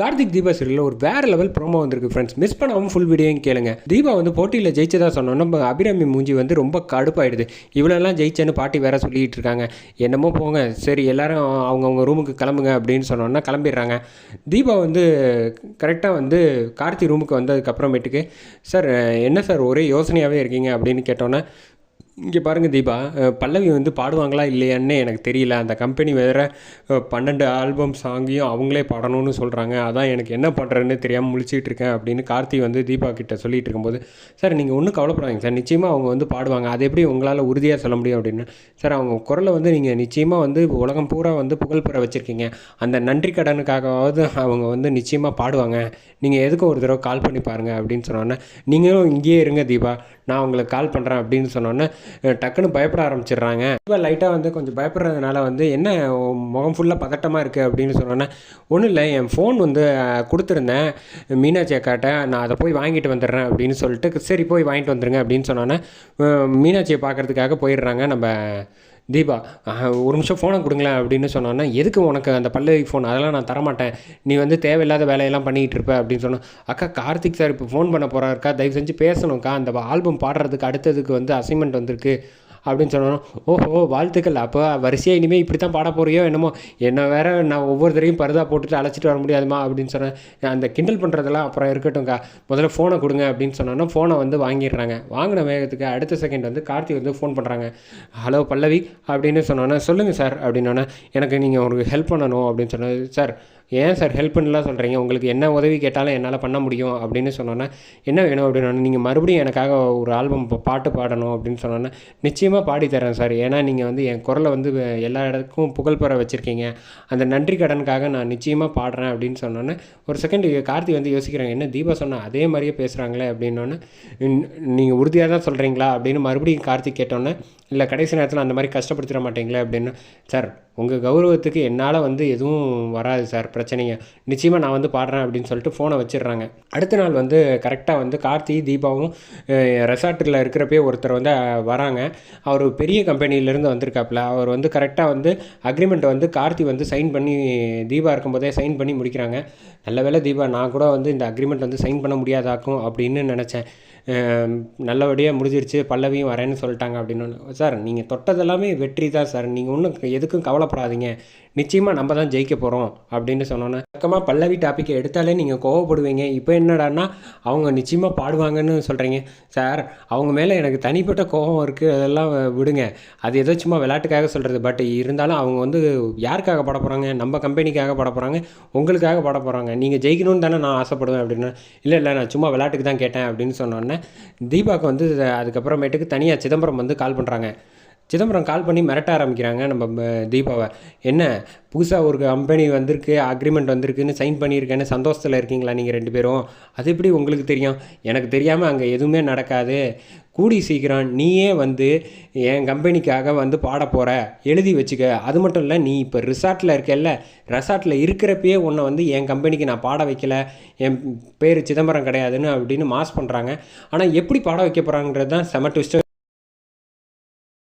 கார்த்திக் தீபா சீரியலில் ஒரு வேற லெவல் ப்ரோமோ வந்திருக்கு ஃப்ரெண்ட்ஸ் மிஸ் பண்ணாமல் ஃபுல் வீடியோயும் கேளுங்க. தீபா வந்து போட்டியில் ஜெயிச்சதா சொன்னோம். நம்ம அபிராமி மூஞ்சி வந்து ரொம்ப கடுப்பாயிடுது. இவ்வளோலாம் ஜெயிச்சேன்னு பாட்டி வேற சொல்லிக்கிட்டு இருக்காங்க. என்னமோ போங்க. சரி எல்லாரும் அவங்கவுங்க ரூமுக்கு கிளம்புங்க அப்படின்னு சொன்னோன்னா கிளம்பிடுறாங்க. தீபா வந்து கரெக்டாக வந்து கார்த்தி ரூமுக்கு வந்ததுக்கப்புறமேட்டுக்கு சார் என்ன சார் ஒரே யோசனையாகவே இருக்கீங்க? அப்படின்னு கேட்டோன்னே இங்கே பாருங்கள் தீபா பல்லவி வந்து பாடுவாங்களா இல்லையான்னு எனக்கு தெரியல. அந்த கம்பெனி வேறு பன்னெண்டு ஆல்பம் சாங்கையும் அவங்களே பாடணும்னு சொல்கிறாங்க அதான் எனக்கு என்ன பண்ணுறதுன்னு தெரியாமல் முழிச்சிட்டு இருக்கேன் அப்படின்னு கார்த்தி வந்து தீபா கிட்ட சொல்லிட்டு இருக்கும்போது சார் நீங்கள் ஒன்றும் கவலைப்படாதீங்க சார். நிச்சயமாக அவங்க வந்து பாடுவாங்க. அது எப்படி உங்களால் உறுதியாக சொல்ல முடியும் அப்படின்னு? சார் அவங்க குரலை வந்து நீங்கள் நிச்சயமாக வந்து உலகம் பூரா வந்து புகழ்பெற வச்சுருக்கீங்க. அந்த நன்றி கடனுக்காகவாவது அவங்க வந்து நிச்சயமாக பாடுவாங்க. நீங்கள் எதுக்கும் ஒரு தடவை கால் பண்ணி பாருங்கள் அப்படின்னு சொன்னோன்னே நீங்களும் இங்கேயே இருங்க தீபா. நான் உங்களுக்கு கால் பண்ணுறேன் அப்படின்னு சொன்னோன்னே டக்குன்னு பயப்பட ஆரம்பிச்சிடுறாங்க. இப்போ லைட்டாக வந்து கொஞ்சம் பயப்படுறதுனால வந்து என்ன முகம் ஃபுல்லாக பதட்டமாக இருக்குது அப்படின்னு சொன்னோன்னே ஒன்றும் இல்லை என் ஃபோன் வந்து கொடுத்துருந்தேன். மீனாட்சி அக்காட்ட நான் அதை போய் வாங்கிட்டு வந்துடுறேன் அப்படின்னு சொல்லிட்டு சரி போய் வாங்கிட்டு வந்துடுங்க அப்படின்னு சொன்னோன்னே மீனாட்சியை பார்க்கறதுக்காக போயிடுறாங்க. நம்ம தீபா ஒரு நிமிஷம் ஃபோனை கொடுங்களேன் அப்படின்னு சொன்னோன்னா எதுக்கு உனக்கு அந்த பல்லவி ஃபோன் அதெல்லாம் நான் தரமாட்டேன். நீ வந்து தேவையில்லாத வேலையெல்லாம் பண்ணிகிட்டு இருப்ப அப்படின்னு சொன்னோம். அக்கா கார்த்திக் சார் இப்போ ஃபோன் பண்ண போகிறாருக்கா தயவு செஞ்சு பேசணும்க்கா அந்த ஆல்பம் பாடுறதுக்கு அடுத்ததுக்கு வந்து அசைன்மெண்ட் வந்திருக்கு. அப்படின்னு சொன்னோம் ஓஹோ வாழ்த்துக்கள். அப்போ வரிசையாக இனிமேல் இப்படி தான் பாட போறியோ என்னமோ? என்ன வேற நான் ஒவ்வொரு தடவையும் பருதா போட்டுட்டு அழைச்சிட்டு வர முடியாதுமா? அப்படின்னு சொன்னேன் அந்த கிண்டல் பண்ணுறதெல்லாம் அப்புறம் இருக்கட்டும்க்கா. முதல்ல ஃபோனை கொடுங்க அப்படின்னு சொன்னோன்னா ஃபோனை வந்து வாங்கிடுறாங்க. வாங்கின வேகத்துக்கு அடுத்த செகண்ட் வந்து கார்த்திக் வந்து ஃபோன் பண்ணுறாங்க ஹலோ பல்லவி அப்படின்னு சொன்னோன்னே சொல்லுங்கள் சார் அப்படின்னோன்னே எனக்கு நீங்கள் உங்களுக்கு ஹெல்ப் பண்ணணும் அப்படின்னு சொன்னது சார் ஏன் சார் ஹெல்ப் பண்ணலாம் சொல்கிறீங்க உங்களுக்கு என்ன உதவி கேட்டாலும் என்னால் பண்ண முடியும் அப்படின்னு சொன்னோன்னே என்ன வேணும்? அப்படின்னு நீங்கள் மறுபடியும் எனக்காக ஒரு ஆல்பம் பாட்டு பாடணும் அப்படின்னு சொன்னோன்னே நிச்சயமாக பாடி தரேன் சார். ஏன்னா நீங்கள் வந்து என் குரலை வந்து எல்லா இடத்துக்கும் புகழ் பெற வச்சுருக்கீங்க. அந்த நன்றி கடனுக்காக நான் நிச்சயமாக பாடுறேன் அப்படின்னு சொன்னோன்னே ஒரு செகண்ட் கார்த்தி வந்து யோசிக்கிறாங்க என்ன தீபா சொன்னால் அதே மாதிரியே பேசுகிறாங்களே அப்படின்னோன்னே நீங்கள் உறுதியாக தான் சொல்கிறீங்களா அப்படின்னு மறுபடியும் கார்த்திக் கேட்டோன்னே இல்லை கடைசி நேரத்தில் அந்த மாதிரி கஷ்டப்படுத்திட மாட்டீங்களே? அப்படின்னு சார் உங்கள் கௌரவத்துக்கு என்னால் வந்து எதுவும் வராது சார் பிரச்சனைங்க. நிச்சயமாக நான் வந்து பாடுறேன் அப்படின்னு சொல்லிட்டு ஃபோனை வச்சிடுறாங்க. அடுத்த நாள் வந்து கரெக்டாக வந்து கார்த்தி தீபாவும் ரெசார்ட்டில் இருக்கிறப்பே ஒருத்தர் வந்து வராங்க. அவர் பெரிய கம்பெனியிலேருந்து வந்திருக்காப்புல. அவர் வந்து கரெக்டாக வந்து அக்ரிமெண்ட் வந்து கார்த்தி வந்து சைன் பண்ணி தீபா இருக்கும்போதே சைன் பண்ணி முடிக்கிறாங்க. நல்ல வேளை தீபா நான் கூட வந்து இந்த அக்ரிமெண்ட் வந்து சைன் பண்ண முடியாதாக்கும் அப்படின்னு நினச்சேன். நல்லபடியாக முடிஞ்சிருச்சு பல்லவியும் வரேன்னு சொல்லிட்டாங்க அப்படின்னு. சார் நீங்கள் தொட்டதெல்லாமே வெற்றி தான் சார் நீங்கள் ஒன்றும் எதுக்கும் கவலைப்படாதீங்க. நிச்சயமாக நம்ம தான் ஜெயிக்க போகிறோம் அப்படின்னு சொன்னோன்னே பக்கமாக பல்லவி டாப்பிக்கை எடுத்தாலே நீங்கள் கோவப்படுவீங்க. இப்போ என்னடான்னா அவங்க நிச்சயமாக பாடுவாங்கன்னு சொல்கிறீங்க சார் அவங்க மேலே எனக்கு தனிப்பட்ட கோபம் இருக்குது அதெல்லாம் விடுங்க. அது ஏதோ சும்மா விளையாட்டுக்காக சொல்கிறது பட் இருந்தாலும் அவங்க வந்து யாருக்காக பாட போகிறாங்க நம்ம கம்பெனிக்காக பாட போகிறாங்க உங்களுக்காக பாட போகிறாங்க நீங்கள் ஜெயிக்கணும்னு தானே நான் ஆசைப்படுவேன் அப்படின்னு. இல்லை இல்லை நான் சும்மா விளையாட்டுக்கு தான் கேட்டேன் அப்படின்னு சொன்னோன்னே தீபாவுக்கு வந்து அதுக்கப்புறமேட்டுக்கு தனியாக சிதம்பரம் வந்து கால் பண்ணுறாங்க சிதம்பரம் கால் பண்ணி மிரட்ட ஆரம்பிக்கிறாங்க. நம்ம தீபாவை. என்ன புதுசாக ஒரு கம்பெனி வந்திருக்கு அக்ரிமெண்ட் வந்திருக்குன்னு சைன் பண்ணியிருக்கேன்னு சந்தோஷத்தில் இருக்கீங்களா நீங்கள் ரெண்டு பேரும்? அது எப்படி உங்களுக்கு தெரியும்? எனக்கு தெரியாமல் அங்கே எதுவுமே நடக்காது. கூடி சீக்கிரம் நீயே வந்து என் கம்பெனிக்காக வந்து பாட போகிற எழுதி வச்சுக்க. அது மட்டும் இல்லை நீ இப்போ ரிசார்ட்டில் இருக்கல்ல ரெசார்ட்டில் இருக்கிறப்பயே உன்னை வந்து என் கம்பெனிக்கு நான் பாட வைக்கல. என் பேர் சிதம்பரம் கிடையாதுன்னு அப்படின்னு மாஸ் பண்ணுறாங்க ஆனால் எப்படி பாட வைக்க போகிறாங்கிறது தான் செம ட்விஸ்ட்டு